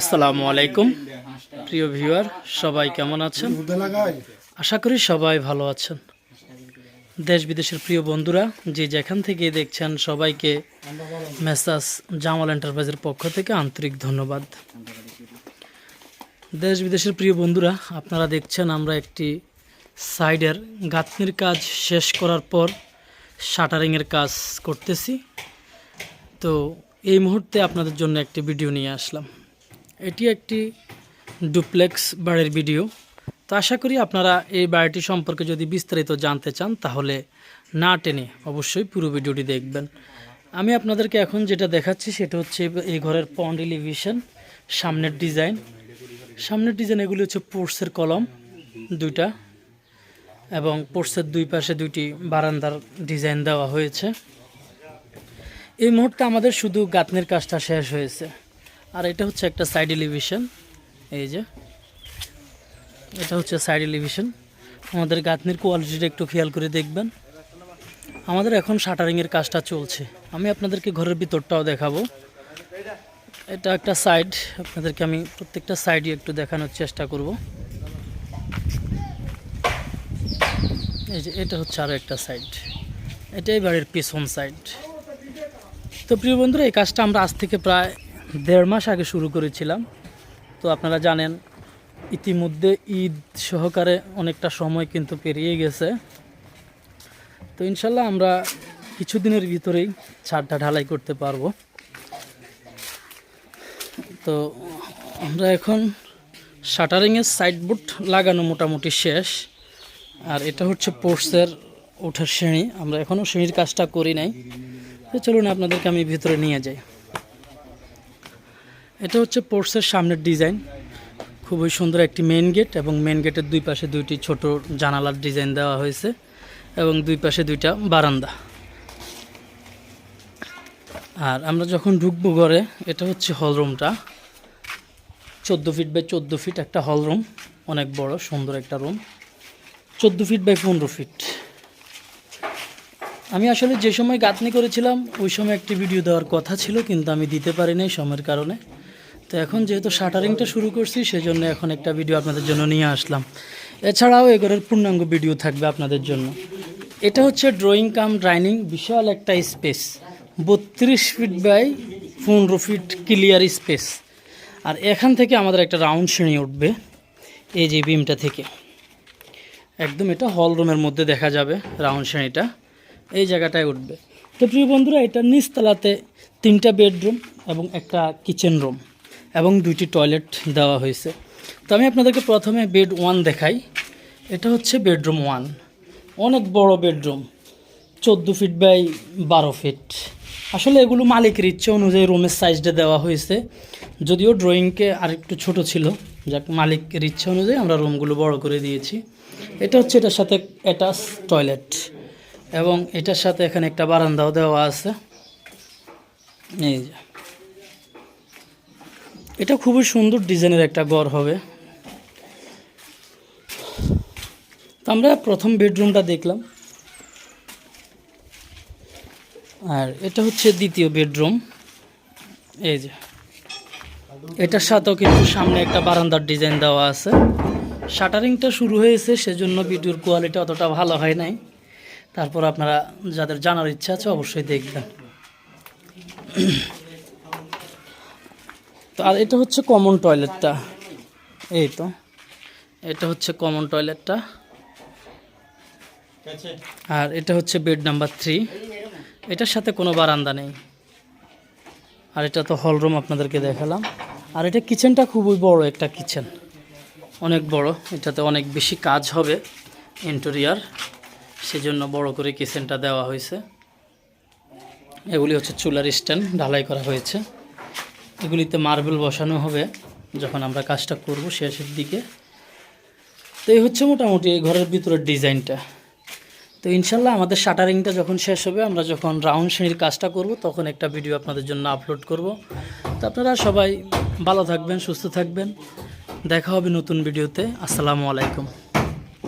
আসসালামু আলাইকুম, প্রিয় ভিউয়ার, সবাই কেমন আছেন? আশা করি সবাই ভালো আছেন। দেশ বিদেশের প্রিয় বন্ধুরা, যে যেখান থেকে দেখছেন সবাইকে মেসাস জামাল এন্টারপ্রাইজের পক্ষ থেকে আন্তরিক ধন্যবাদ। দেশ বিদেশের প্রিয় বন্ধুরা, আপনারা দেখছেন আমরা একটি সাইডের গাঁথনির কাজ শেষ করার পর শাটারিংয়ের কাজ করতেছি। তো এই মুহূর্তে আপনাদের জন্য একটি ভিডিও নিয়ে আসলাম। এটি একটি ডুপ্লেক্স বাড়ির ভিডিও। তো আশা করি আপনারা এই বাড়িটি সম্পর্কে যদি বিস্তারিত জানতে চান, তাহলে না টেনে অবশ্যই পুরো ভিডিওটি দেখবেন। আমি আপনাদেরকে এখন যেটা দেখাচ্ছি, সেটা হচ্ছে এই ঘরের পন্ড এলিভেশন সামনের ডিজাইন সামনের ডিজাইন এগুলি হচ্ছে পোর্সের কলম দুইটা এবং পোর্সের দুই পাশে দুইটি বারান্দার ডিজাইন দেওয়া হয়েছে। এই মুহূর্তে আমাদের শুধু গাঁথনির কাজটা শেষ হয়েছে। আর এটা হচ্ছে একটা সাইড এলিভেশন এই যে, এটা হচ্ছে সাইড এলিভেশন আমাদের গাঁথনির কোয়ালিটিটা একটু খেয়াল করে দেখবেন। আমাদের এখন শাটারিংয়ের কাজটা চলছে। আমি আপনাদেরকে ঘরের ভিতরটাও দেখাবো। এটা একটা সাইড আপনাদেরকে আমি প্রত্যেকটা সাইডই একটু দেখানোর চেষ্টা করব। এই যে, এটা হচ্ছে আরও একটা সাইড এটাই বাড়ির পিছন সাইড তো প্রিয় বন্ধুরা, এই কাজটা আমরা আজ থেকে প্রায় দেড় মাস আগে শুরু করেছিলাম। তো আপনারা জানেন, ইতিমধ্যে ঈদ সহকারে অনেকটা সময় কিন্তু পেরিয়ে গেছে। তো ইনশাল্লাহ আমরা কিছুদিনের ভিতরেই ছাদটা ঢালাই করতে পারব। তো আমরা এখন শাটারিংয়ের সাইডবোর্ড লাগানো মোটামুটি শেষ। আর এটা হচ্ছে পোর্টসের ওঠার শ্রেণি আমরা এখনও শ্রেণির কাজটা করি নাই। তো চলুন আপনাদেরকে আমি ভিতরে নিয়ে যাই। এটা হচ্ছে পোর্টসের সামনের ডিজাইন। খুবই সুন্দর একটি মেন গেট এবং মেন গেটের দুই পাশে দুইটি ছোট জানালার ডিজাইন দেওয়া হয়েছে এবং দুই পাশে দুইটা বারান্দা। আর আমরা যখন ঢুকবো ঘরে, এটা হচ্ছে হলরুমটা চোদ্দ ফিট বাই চোদ্দ ফিট একটা হলরুম অনেক বড়, সুন্দর একটা রুম চোদ্দ ফিট বাই পনেরো ফিট আমি আসলে যে সময় গাঁথনি করেছিলাম, ওই সময় একটি ভিডিও দেওয়ার কথা ছিল, কিন্তু আমি দিতে পারি নাই সময়ের কারণে। তো এখন যেহেতু শাটারিংটা শুরু করছি, সেজন্য এখন একটা ভিডিও আপনাদের জন্য নিয়ে আসলাম। এছাড়াও এগরের পূর্ণাঙ্গ ভিডিও থাকবে আপনাদের জন্য। এটা হচ্ছে ড্রয়িং কাম ড্রাইনিং বিশাল একটা স্পেস বত্রিশ ফিট বাই পনেরো ফিট ক্লিয়ার স্পেস আর এখান থেকে আমাদের একটা রাউন্ড শ্রেণি উঠবে, এই যে বিমটা থেকে। একদম এটা হল রুমের মধ্যে দেখা যাবে রাউন্ড শ্রেণীটা এই জায়গাটায় উঠবে। তো প্রিয় বন্ধুরা, এটা নিচতলাতে তিনটা বেডরুম এবং একটা কিচেন রুম এবং দুইটি টয়লেট দেওয়া হয়েছে। তো আমি আপনাদেরকে প্রথমে বেড ওয়ান দেখাই। এটা হচ্ছে বেডরুম ওয়ান। অনেক বড় বেডরুম, চোদ্দ ফিট বাই বারো ফিট। আসলে এগুলো মালিকের ইচ্ছে অনুযায়ী রুমের সাইজটা দেওয়া হয়েছে। যদিও ড্রয়িংকে আরেকটু ছোট ছিল, যাক মালিকের ইচ্ছে অনুযায়ী আমরা রুমগুলো বড় করে দিয়েছি। এটা হচ্ছে এটার সাথে অ্যাটাচ টয়লেট। এবং এটার সাথে এখানে একটা বারান্দাও দেওয়া আছে। এই যে। এটা খুবই সুন্দর ডিজাইনের একটা ঘর হবে। আমরা প্রথম বেডরুমটা দেখলাম। আর এটা হচ্ছে দ্বিতীয় বেডরুম। এই যে। এটার সাথেও কিন্তু সামনে একটা বারান্দার ডিজাইন দেওয়া আছে। শাটারিংটা শুরু হয়েছে, সেজন্য ভিডিওর কোয়ালিটি অতটা ভালো হয় নাই। তারপর আপনারা যাদের জানার ইচ্ছা আছে অবশ্যই দেখবেন। তো আর এটা হচ্ছে কমন টয়লেটটা এই তো, এটা হচ্ছে কমন টয়লেটটা আর এটা হচ্ছে বেড নাম্বার থ্রি এটার সাথে কোনো বারান্দা নেই। আর এটা তো হলরুম আপনাদেরকে দেখালাম। আর এটা কিচেনটা খুবই বড় একটা কিচেন অনেক বড়, এটাতে অনেক বেশি কাজ হবে ইন্টেরিয়ার সেজন্য বড় করে কিচেনটা দেওয়া হয়েছে। এগুলি হচ্ছে চুলার স্ট্যান্ড, ঢালাই করা হয়েছে। এগুলিতে মার্বেল বসানো হবে যখন আমরা কাজটা করব শেষের দিকে। তো এই হচ্ছে মোটামুটি এই ঘরের ভিতরের ডিজাইনটা। তো ইনশাল্লাহ আমাদের শাটারিংটা যখন শেষ হবে, আমরা যখন রাউন্ড শ্রেণির কাজটা করব, তখন একটা ভিডিও আপনাদের জন্য আপলোড করব। তো আপনারা সবাই ভালো থাকবেন, সুস্থ থাকবেন। দেখা হবে নতুন ভিডিওতে। আসসালামু আলাইকুম।